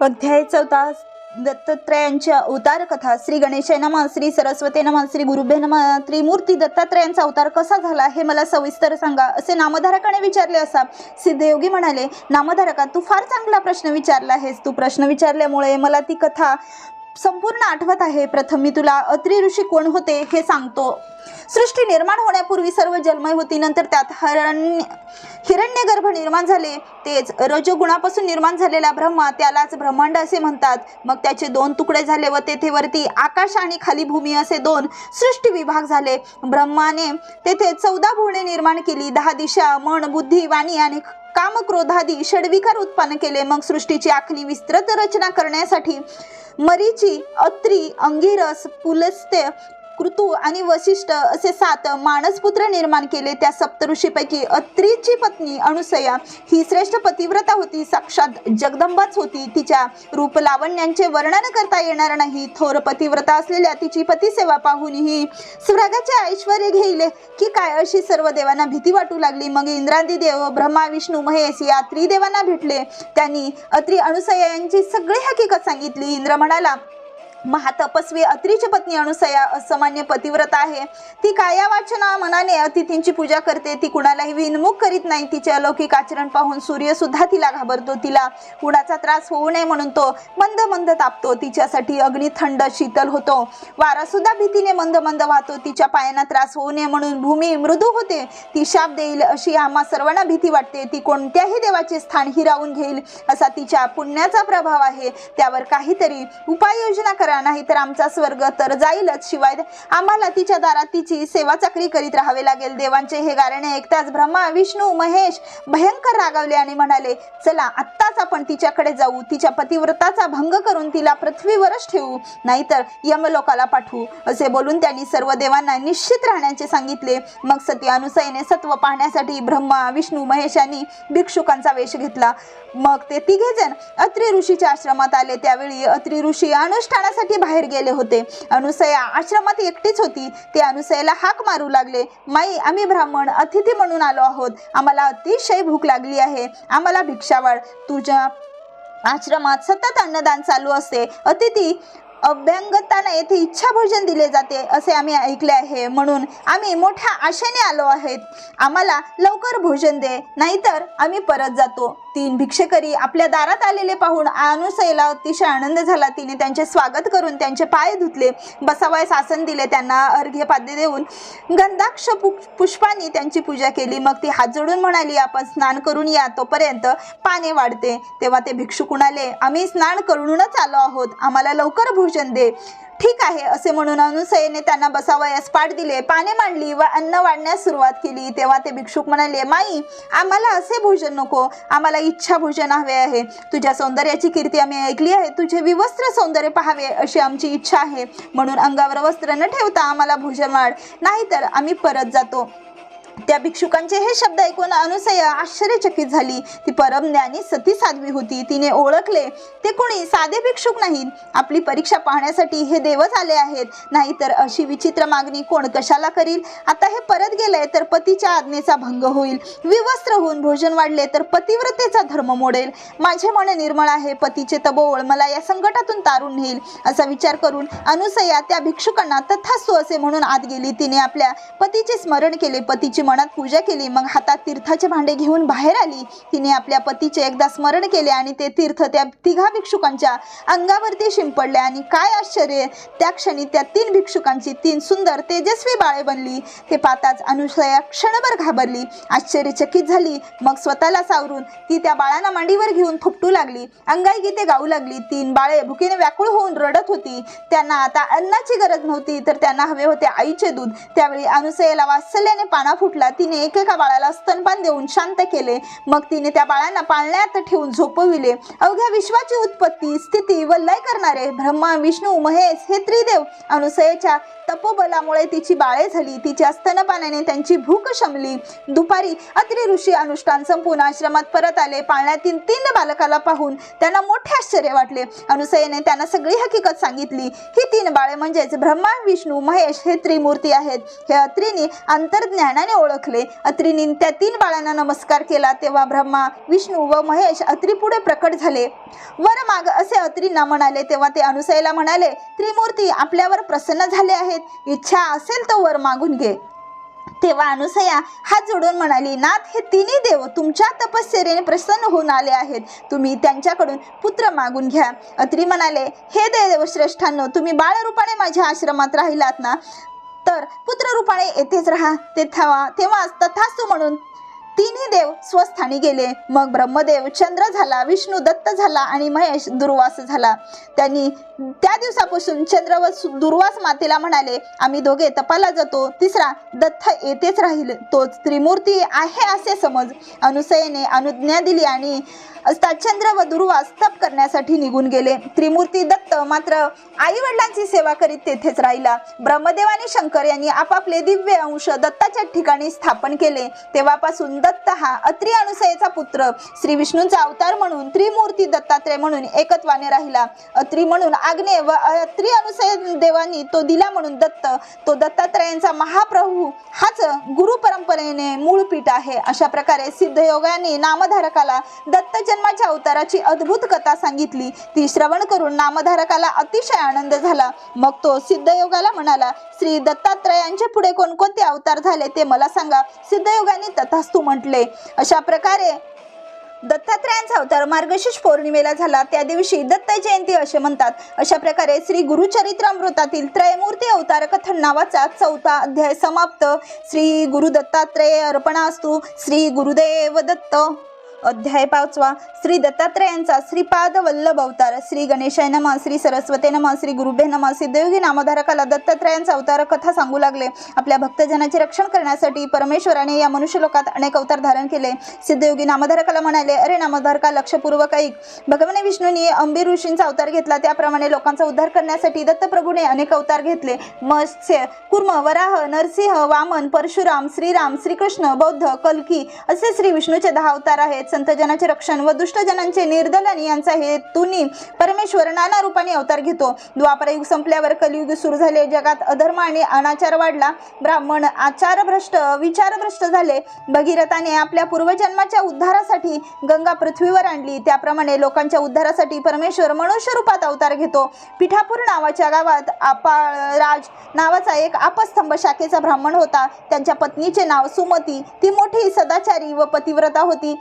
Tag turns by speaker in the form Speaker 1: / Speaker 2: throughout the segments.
Speaker 1: अध्याय चौथा दत्तात्रयांच्या अवतार कथा श्री गणेशाय नमः श्री सरस्वती नमः श्री गुरुभे नमः त्रिमूर्ती दत्तात्रयांचा अवतार कसा झाला हे मला सविस्तर सांगा. असे नामधारकाने विचारले असा. सिद्धयोगी म्हणाले नामधारका तू फार चांगला प्रश्न विचारला आहेस. तू प्रश्न विचारल्यामुळे मला ती कथा संपूर्ण आठवत आहे. प्रथम मी तुला अत्रि ऋषी कोण होते हे सांगतो. सृष्टी निर्माण होण्यापूर्वी सर्व जन्मय होती. नंतर त्यात हरण्य हिरण्यगर्भ निर्माण झाले. तेच रजोगुणापासून निर्माण झालेला ब्रह्मा त्यालाच ब्रह्मांड असे म्हणतात. मग त्याचे दोन तुकडे झाले व तेथे वरती आकाश आणि खाली भूमी असे दोन सृष्टी विभाग झाले. ब्रह्माने तेथे चौदा भुवने निर्माण केली. दहा दिशा मन बुद्धी वाणी आणि कामक्रोधादी षडविकार उत्पन्न केले. मग सृष्टीची आखणी विस्तृत रचना करण्यासाठी मरीची अत्री अंगिरस पुलस्त्य कृतू आणि वशिष्ठ असे सात मानसपुत्र निर्माण केले. त्या सप्तऋषीपैकी अत्रीची पत्नी अनुसया ही श्रेष्ठ पतिव्रता होती. साक्षात जगदंबाच होती. तिच्या रूप लावण्यांचे वर्णन करता येणार नाही. थोर पतिव्रता असलेल्या तिची पतिसेवा पाहूनही स्वर्गाचे ऐश्वर घेईल. की काय अशी सर्व देवांना भीती वाटू लागली. मग इंद्रादी देव ब्रह्मा विष्णू महेश या त्रिदेवांना भेटले. त्यांनी अत्री अनुसया यांची सगळी हकीकत सांगितली. इंद्र म्हणाला महातपस्वी अत्रीची पत्नी अनुसया असामान्य पतिव्रत आहे. ती काया वाचना मनाने अतिथींची पूजा करते. ती कुणालाही विनमुख करीत नाही. तिचे अलौकिक आचरण पाहून सूर्य सुद्धा तिला घाबरतो. तिला कुणाचा त्रास होऊ नये म्हणून तो मंद मंद तापतो. तिच्यासाठी अग्नी थंड शीतल होतो. वारा सुद्धा भीतीने मंद मंद वाहतो. तिच्या पायांना त्रास होऊ नये म्हणून भूमी मृदू होते. ती शाप देईल अशी आम्हा सर्वांना भीती वाटते. ती कोणत्याही देवाचे स्थान हिरावून घेईल असा तिच्या पुण्याचा प्रभाव आहे. त्यावर काहीतरी उपाययोजना करा. नाही तर आमचा स्वर्ग तर जाईलच. शिवाय आम्हाला तिच्या दारात तिची सेवा चाकरी करीत राहावे लागेल. देवांचे हे गारणे ऐकताच ब्रह्मा विष्णू महेश भयंकर रागावले आणि म्हणाले चला आत्ताच आपण तिच्याकडे जाऊ. तिच्या पतिव्रताचा भंग करून तिला पृथ्वीवरच ठेवू. नाहीतर यमलोकाला पाठवू. असे बोलून त्यांनी सर्व देवांना निश्चित राहण्याचे सांगितले. मग सती अनुसयने सत्व पाहण्यासाठी ब्रह्मा विष्णू महेश यांनी भिक्षुकांचा वेश घेतला. मग ते तिघेजण अत्रि ऋषीच्या आश्रमात आले. त्यावेळी अत्रि ऋषी अनुष्ठानासाठी बाहेर गेले होते. अनुसया आश्रमात एकटीच होती. ते अनुसयाला हाक मारू लागले. माई आम्ही ब्राह्मण अतिथी म्हणून आलो आहोत. आम्हाला अतिशय भूक लागली आहे. आम्हाला भिक्षा वाढ. तुझ्या आश्रमात सतत अन्नदान चालू असते. अतिथी अभ्यंगताना येथे इच्छा भोजन दिले जाते असे आम्ही ऐकले आहे. म्हणून आम्ही मोठ्या आशेने आलो आहेत. आम्हाला लवकर भोजन दे नाहीतर आम्ही परत जातो. तीन भिक्षेकरी आपल्या दारात आलेले पाहून अनुसयला अतिशय आनंद झाला. तिने त्यांचे स्वागत करून त्यांचे पाय धुतले. बसावयास आसन दिले. त्यांना अर्घ्यपाद्य देऊन गंधाक्ष पु पुष्पांनी त्यांची पूजा केली. मग ती हात जोडून म्हणाली आपण स्नान करून या. तोपर्यंत पाने वाढते. तेव्हा ते भिक्षुक म्हणाले आम्ही स्नान करूनच आलो आहोत. आम्हाला लवकर भोजन दे ठीक आहे असे म्हणून अनुसयेने त्यांना बसावयास पाठ दिले. पाने मांडली व अन्न वाढण्यास सुरुवात केली. तेव्हा ते भिक्षुक म्हणाले माई आम्हाला असे भोजन नको. आम्हाला इच्छा भोजन हवे आहे. तुझ्या सौंदर्याची कीर्ती आम्ही ऐकली आहे. तुझे विवस्त्र सौंदर्य पाहावे अशी आमची इच्छा आहे. म्हणून अंगावर वस्त्र न ठेवता आम्हाला भोजन वाढ. नाहीतर आम्ही परत जातो. त्या भिक्षुकांचे हे शब्द ऐकून अनुसया आश्चर्यचकित झाली. ती परमज्ञानी सती साध्वी होती. तिने ओळखले. ते कोणी साधे भिक्षुक नाहीत. आपली परीक्षा पाहण्यासाठी हे देवच आले आहेत. नाहीतर अशी विचित्र मागणी कोण कशाला करील? आता हे परत गेले तर पतीच्या आज्ञेचा भंग होईल. विवस्त्र होऊन भोजन वाढले तर पतिव्रतेचा धर्म मोडेल. माझे मन निर्मळ आहे. पतीचे तबोळ मला या संकटातून तारून नेईल. असा विचार करून अनुसया त्या भिक्षुकांना तथास्तू असे म्हणून आत गेली. तिने आपल्या पतीचे स्मरण केले. पतीची मनात पूजा केली मग हातात तीर्थाचे भांडे घेऊन बाहेर आली. तिने आपल्या पतीचे एकदा स्मरण केले आणि ते तीर्थ त्या तिघा भिक्षुकांच्या अंगावरती शिंपडले. आणि काय आश्चर्य त्या क्षणी त्या तीन भिक्षुकांची तीन सुंदर तेजस्वी बाळे बनली. ते पाहताच अनुसया क्षणभर घाबरली आश्चर्यचकित झाली. मग स्वतःला सावरून ती त्या बाळांना मांडीवर घेऊन थोपटू लागली. अंगाई गीते गाऊ लागली. तीन बाळे भुकीने व्याकुळ होऊन रडत होती. त्यांना आता अन्नाची गरज नव्हती तर त्यांना हवे होते आईचे दूध. त्यावेळी अनुसयाला वात्सल्याने पाना उठला तिने एकेका बाळाला स्तनपान देऊन शांत केले. मग तिने त्या बाळांना पाळण्यात ठेवून झोपविले. अवघ्या विश्वाची उत्पत्ती स्थिती व लय करणारे ब्रह्मा विष्णू महेश हे त्रिदेव अनुसयेच्या तपोबलामुळे तिची बाळे झाली. तिच्या स्तनपानाने त्यांची भूक शमली. दुपारी अत्रि ऋषी अनुष्ठान संपून आश्रमात परत आले. पाळण्यातील तीन बालकाला पाहून त्यांना मोठे आश्चर्य वाटले. अनुसयेने त्यांना सगळी हकीकत सांगितली. ही तीन बाळे म्हणजेच ब्रह्मा विष्णू महेश हे त्रिमूर्ती आहेत. हे अत्रीने अंतर्ज्ञानाने ओळखले. अत्रीनी त्या तीन बाळांना नमस्कार केला. तेव्हा ब्रह्मा विष्णू व महेश अत्री पुढे प्रकट झाले. वर माग असे अत्रींना म्हणाले तेव्हा ते अनुसयला म्हणाले त्रिमूर्ती आपल्यावर प्रसन्न झाले आहेत. इच्छा असेल तर वर मागून घे. तेव्हा अनुसया हात जोडून म्हणाली नाथ हे तिन्ही देव तुमच्या तपश्चर्याने प्रसन्न होऊन आले आहेत. तुम्ही त्यांच्याकडून पुत्र मागून घ्या. अत्री म्हणाले हे देव श्रेष्ठांनो तुम्ही बाळरूपाने माझ्या आश्रमात राहिलात ना? तर पुत्ररूपाने येथेच राहा. ते थावा तेव्हा तथास्तू म्हणून तिन्ही देव स्वस्थानी गेले. मग ब्रह्मदेव चंद्र झाला विष्णू दत्त झाला आणि महेश दुर्वास झाला. त्यांनी त्या दिवसापासून चंद्र व सु- दुर्वास मातेला म्हणाले आम्ही दोघे तपाला जातो. तिसरा दत्त येतेच राहील. तोच त्रिमूर्ती आहे असे समज. अनुसयेने अनुज्ञा दिली आणि असता चंद्र व दुर्वास तप करण्यासाठी निघून गेले. त्रिमूर्ती दत्त मात्र आई वडिलांची सेवा करीत तेथेच राहिला. ब्रह्मदेव आणि शंकर यांनी आपापले दिव्य अंश दत्ताच्या ठिकाणी स्थापन केले. तेव्हापासून दत्त हा अत्री अनुसयेचा पुत्र. श्री विष्णूंचा अवतार म्हणून त्रिमूर्ती दत्तात्रय म्हणून एकत्वाने राहिला. अत्री म्हणून आग्नेय व अत्री अनुसय देवांनी तो दिला म्हणून दत्त. तो दत्तात्रयांचा महाप्रभू. हाच गुरु परंपरेने मूळ पीठ आहे. अशा प्रकारे सिद्धयोगाने नामधारकाला दत्त जन्माच्या अवताराची अद्भुत कथा सांगितली. ती श्रवण करून नामधारकाला अतिशय आनंद झाला. मग तो सिद्धयोगाला म्हणाला श्री दत्तात्रयांचे पुढे कोणकोणते अवतार झाले ते मला सांगा. सिद्धयोगाने तथास्तु म्हटले. अशा प्रकारे दत्तात्रयांचा अवतार मार्गशीर्ष पौर्णिमेला झाला. त्या दिवशी दत्त जयंती असे म्हणतात. अशा प्रकारे श्री गुरुचरित्रामृतातील त्रयमूर्ती अवतार कथन नावाचा चौथा अध्याय समाप्त. श्री गुरु दत्तात्रय अर्पणास्तु. श्री गुरुदेव दत्त. अध्याय पाचवा. श्री दत्तात्रयांचा श्रीपाद वल्लभ अवतार. श्री गणेशाय नम श्री सरस्वते नम श्री गुरुभे नम सिद्धयोगी नामधारकाला दत्तात्रयांचा अवतार कथा सांगू लागले. आपल्या भक्तजनाचे रक्षण करण्यासाठी परमेश्वराने या मनुष्यलोकात अनेक अवतार धारण केले. सिद्धयोगी नामधारकाला म्हणाले अरे नामधारका लक्षपूर्वक ऐक. भगवान विष्णूंनी अंबीर ऋषींचा अवतार घेतला. त्याप्रमाणे लोकांचा उद्धार करण्यासाठी दत्तप्रभूने अनेक अवतार घेतले. मत्स्य कुर्म वराह नरसिंह वामन परशुराम श्रीराम श्रीकृष्ण बौद्ध कल्की असे श्री विष्णूचे दहा अवतार आहेत. संतजनाचे रक्षण व दुष्टजनांचे निर्दलन यांचा हेतूनी परमेश्वर नाना रूपाने अवतार घेतो. द्वापरयुग संपल्यावर कलियुग सुरू झाले. जगात अधर्म आणि अनाचार वाढला. ब्राह्मण आचारभ्रष्ट विचारभ्रष्ट झाले. भगीरथाने आपल्या पूर्वजन्माच्या उद्धारासाठी गंगा पृथ्वीवर आणली. त्याप्रमाणे लोकांच्या उद्धारासाठी परमेश्वर मनुष्य रूपात अवतार घेतो. पिठापूर नावाच्या गावात आपाळ राज नावाचा एक आपस्तंभ शाखेचा ब्राह्मण होता. त्यांच्या पत्नीचे नाव सुमती. ती मोठी सदाचारी व पतिव्रता होती.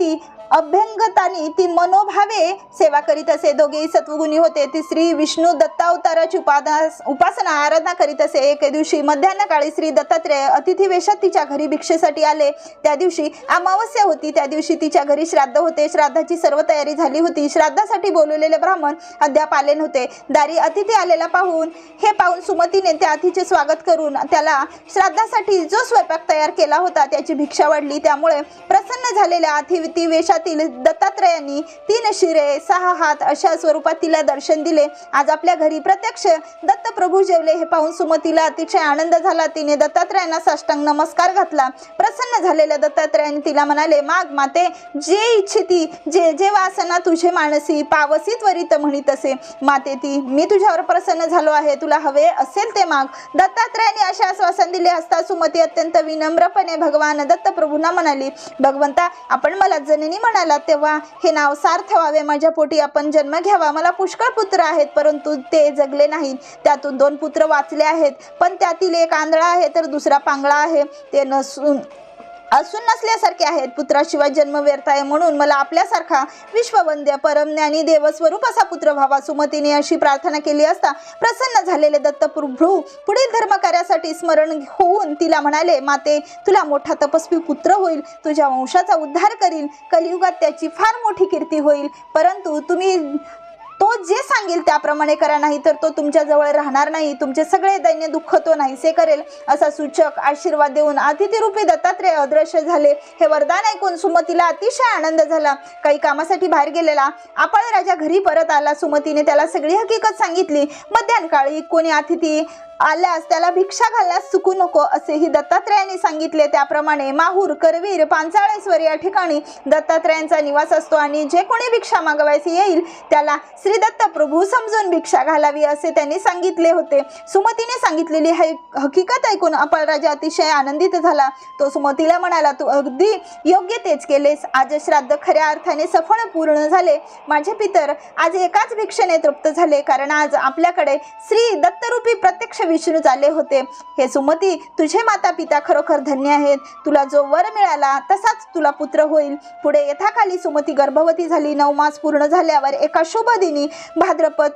Speaker 1: ती अभ्यंगतानी ती मनोभावे सेवा करीत असे. दोघेही सत्वगुणी होते. ती श्री विष्णू दत्तावताराची उपादास उपासना आराधना करीत असे. एके दिवशी मध्यान्ह काळी श्री दत्तात्रय अतिथी वेशात तिच्या घरी भिक्षेसाठी आले. त्या दिवशी अमावस्या होती. त्या दिवशी तिच्या घरी श्राद्ध होते. श्राद्धाची सर्व तयारी झाली होती. श्राद्धासाठी बोलवलेले ब्राह्मण अद्याप आले नव्हते. दारी अतिथी आलेला पाहून हे पाहून सुमतीने त्या अतिथीचे स्वागत करून त्याला श्राद्धासाठी जो स्वयंपाक तयार केला होता त्याची भिक्षा वाढली. त्यामुळे प्रसन्न झालेल्या अतिथी वेशातील दत्तात्रयांनी तीन शिरे सहा हात अशा स्वरूपात तिला दर्शन दिले. आज आपल्या घरी प्रत्यक्ष दत्त प्रभू जेवले हे पाहून सुमतीला अतिशय आनंद झाला. तिने दत्तात्रयांना साष्टांग नमस्कार घातला. प्रसन्न झालेल्या दत्तात्रयांनी तिला म्हणाले माग माते जे इच्छिती जे जे वासना तुझे मानसी पावसी त्वरित म्हणित असे माते ती मी तुझ्यावर प्रसन्न झालो आहे. तुला हवे असेल ते माग. दत्तात्रयांनी असे आश्वासन दिले असता सुमती अत्यंत विनम्रपणे भगवान दत्तप्रभूंना म्हणाली भगवंता आपण मला म्हणाला तेव्हा हे नाव सार्थ व्हावे माझ्या पोटी आपण जन्म घ्यावा. मला पुष्कळ पुत्र आहेत परंतु ते जगले नाहीत. त्यातून दोन पुत्र वाचले आहेत. पण त्यातील एक आंधळा आहे तर दुसरा पांगळा आहे. ते नसून असून नसल्यासारखे आहेत. पुत्राशिवाय जन्म व्यर्थ आहे म्हणून मला आपल्यासारखा विश्ववंद्य परमज्ञानी देवस्वरूप असा पुत्र व्हावा. सुमतीने अशी प्रार्थना केली असता प्रसन्न झालेले दत्तप्रभू पुढील धर्मकार्यासाठी स्मरण होऊन तिला म्हणाले माते तुला मोठा तपस्वी पुत्र होईल. तुझ्या वंशाचा उद्धार करील कलियुगात त्याची फार मोठी कीर्ती होईल. परंतु तुम्ही तो जे सांगेल त्याप्रमाणे करा नाही तर तो तुमच्याजवळ राहणार नाही तुमचे सगळे दैन्य दुःख तो नाहीसे करेल असा सूचक आशीर्वाद देऊन अतिथीरूपी दत्तात्रय अदृश्य झाले. हे वरदान ऐकून सुमतीला अतिशय आनंद झाला. काही कामासाठी बाहेर गेलेला आपण राजा घरी परत आला. सुमतीने त्याला सगळी हकीकत सांगितली. मध्यान काळी कोणी अतिथी आल्यास त्याला भिक्षा घालण्यास चुकू नको असेही दत्तात्रयांनी सांगितले. त्याप्रमाणे माहूर करवीर पांचाळेश्वर या ठिकाणी दत्तात्रयांचा निवास असतो आणि जे कोणी भिक्षा मागवायची येईल त्याला श्री दत्त प्रभू समजून भिक्षा घालावी असे त्यांनी सांगितले होते. सुमतीने सांगितलेली हे हकीकत ऐकून अपळराजा अतिशय आनंदित झाला. तो सुमतीला म्हणाला तू अगदी योग्य तेच केलेस. आज श्राद्ध खऱ्या अर्थाने सफळ पूर्ण झाले. माझे पितर आज एकाच भिक्षेने तृप्त झाले. कारण आज आपल्याकडे श्री दत्तरूपी प्रत्यक्ष विष्णू झाले होते. हे सुमती तुझे माता पिता खरोखर धन्य आहेत. तुला जो वर मिळाला तसाच तुला पुत्र होईल. पुढे यथाखाली सुमती गर्भवती झाली नऊ मास पूर्ण झाल्यावर एका शुभ दिनी भाद्रपद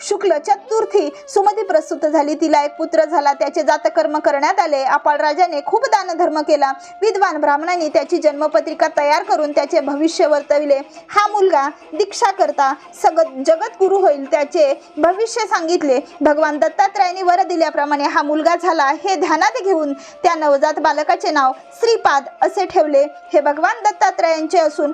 Speaker 1: शुक्ल चतुर्थी सुमती प्रस्तुत झाली. तिला एक पुत्र झाला. त्याचे जातकर्म करण्यात आले. अपाळ राजाने खूप दानधर्म केला. विद्वान ब्राह्मणांनी त्याची जन्मपत्रिका तयार करून त्याचे भविष्य वर्तविले. हा मुलगा दीक्षा करता सगत जगद्गुरु होईल त्याचे भविष्य सांगितले. भगवान दत्तात्रयांनी वर दिल्याप्रमाणे हा मुलगा झाला. हे ध्यानात घेऊन त्या नवजात बालकाचे नाव श्रीपाद असे ठेवले. हे भगवान दत्तात्रयांचे असून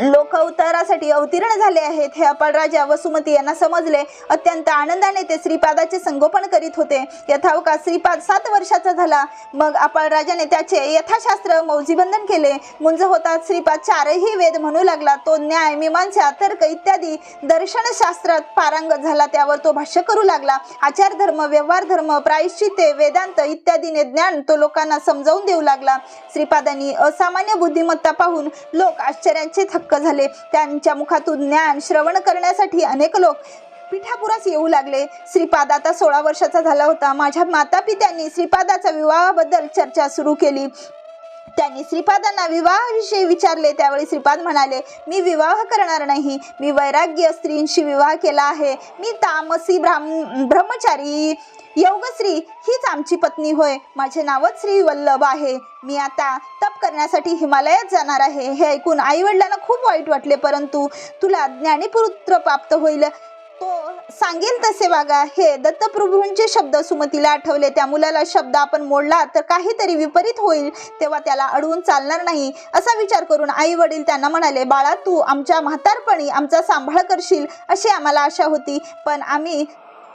Speaker 1: लोक अवतारासाठी अवतीर्ण झाले आहेत. हे अपाळ राजा वसुमती यांना समजले. अत्यंत आनंदाने ते श्रीपादाचे संगोपन करीत होते. यथावका श्रीपाद सात वर्षाचा झाला. मग अपाळ राजाने त्याचे यथाशास्त्र मौजीबंधन केले. मुंज होता श्रीपाद चारही वेद म्हणू लागला. तो न्याय मीमांसा तर्क इत्यादी दर्शनशास्त्रात पारंगत झाला. त्यावर तो भाष्य करू लागला. आचार धर्म व्यवहार धर्म प्रायश्चिते वेदांत इत्यादीने ज्ञान तो लोकांना समजावून देऊ लागला. श्रीपादांनी असामान्य बुद्धिमत्ता पाहून लोक आश्चर्याचे थक्क झाले. त्यांच्या मुखातून ज्ञान श्रवण करण्यासाठी अनेक लोक पिठापुरास येऊ लागले. श्रीपाद आता सोळा वर्षाचा झाला होता. माझ्या माता पित्यांनी श्रीपादाच्या विवाहाबद्दल चर्चा सुरू केली. त्यांनी श्रीपादांना विवाहाविषयी विचारले. त्यावेळी श्रीपाद म्हणाले मी विवाह करणार नाही. मी वैराग्य स्त्रींशी विवाह केला आहे. मी तामसी ब्राह्म ब्रह्मचारी योगश्री हीच आमची पत्नी होय. माझे नावच श्री वल्लभ आहे. मी आता तप करण्यासाठी हिमालयात जाणार आहे. हे ऐकून आई वडिलांना खूप वाईट वाटले परंतु तुला ज्ञानीपुत्र प्राप्त होईल. तो सांगेल तसे वागा. हे दत्तप्रभूंचे शब्द सुमतीला आठवले. त्या मुलाला शब्द आपण मोडला तर काहीतरी विपरीत होईल तेव्हा त्याला अडवून चालणार नाही असा विचार करून आई वडील त्यांना म्हणाले बाळा तू आमच्या म्हातारपणी आमचा सांभाळ करशील अशी आम्हाला आशा होती. पण आम्ही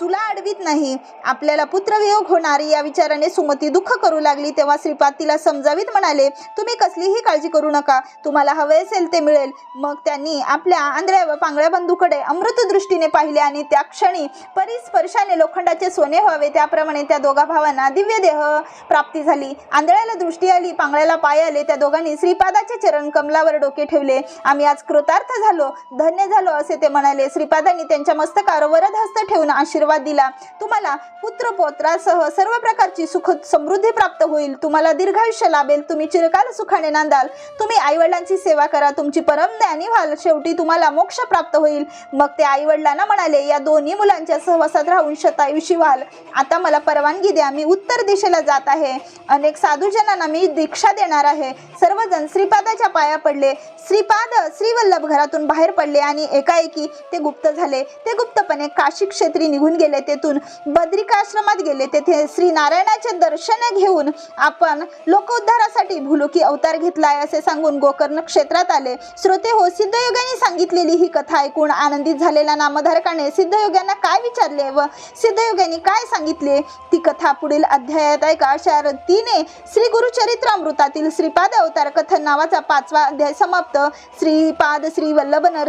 Speaker 1: तुला अडवीत नाही. आपल्याला पुत्रवियोग होणार या विचाराने सुमती दुःख करू लागली तेव्हा श्रीपाद तिला समजावीत म्हणाले तुम्ही कसलीही काळजी करू नका. तुम्हाला हवे असेल ते मिळेल. मग त्यांनी आपल्या आंधळ्या व पांगळ्या बंधूकडे अमृत दृष्टीने पाहिले आणि त्या क्षणी परिस्पर्शाने लोखंडाचे सोने व्हावे. त्याप्रमाणे त्या दोघा भावांना दिव्य देह प्राप्ती झाली. आंधळ्याला दृष्टी आली पांगळ्याला पाय आले. त्या दोघांनी श्रीपादाचे चरण कमलावर डोके ठेवले. आम्ही आज कृतार्थ झालो धन्य झालो असे ते म्हणाले. श्रीपादांनी त्यांच्या मस्तकावर वरद हस्त ठेवून आशीर्वाद दिला. तुम्हाला पुत्र पोत्रासह सर्व प्रकारची सुख समृद्धी प्राप्त होईल. तुम्हाला दीर्घायुष्य लाभेल. तुम्ही चिरकाल सुखाने नांदाल. तुम्ही आईवडिलांची सेवा करा. तुमची परम ज्ञानी व्हाल. शेवटी तुम्हाला मोक्ष प्राप्त होईल. मग ते आईवडिलांना म्हणाले या दोन्ही मुलांच्या सहवासात राहून शतायुषी व्हाल. आता मला परवानगी द्या. मी उत्तर दिशेला जात आहे. अनेक साधूजनांना मी दीक्षा देणार आहे. सर्वजण श्रीपादाच्या पाया पडले. श्रीपाद श्रीवल्लभ घरातून बाहेर पडले आणि एकाएकी ते गुप्त झाले. ते गुप्तपणे काशी क्षेत्री निघून गेले तेथून. बद्रिकाश्रमात गेले तेथे श्री नारायणाचे दर्शन घेऊन आपण लोकोद्धारासाठी भुलुकी अवतार घेतलाय असे सांगून गोकर्ण क्षेत्रात आले. श्रोते हो सिद्धयोगाने सांगितलेली ही कथा ऐकून आनंदित झालेल्या नामधारकाने सिद्धयोग्यांना काय विचारले व सिद्धयोग्यांनी काय सांगितले? ती कथा पुढील अध्यायात ऐका. अशा रीतीने श्री गुरुचरित्रामृतातील श्रीपाद अवतार कथन नावाचा पाचवा अध्याय समाप्त. श्रीपाद श्री वल्लभ नर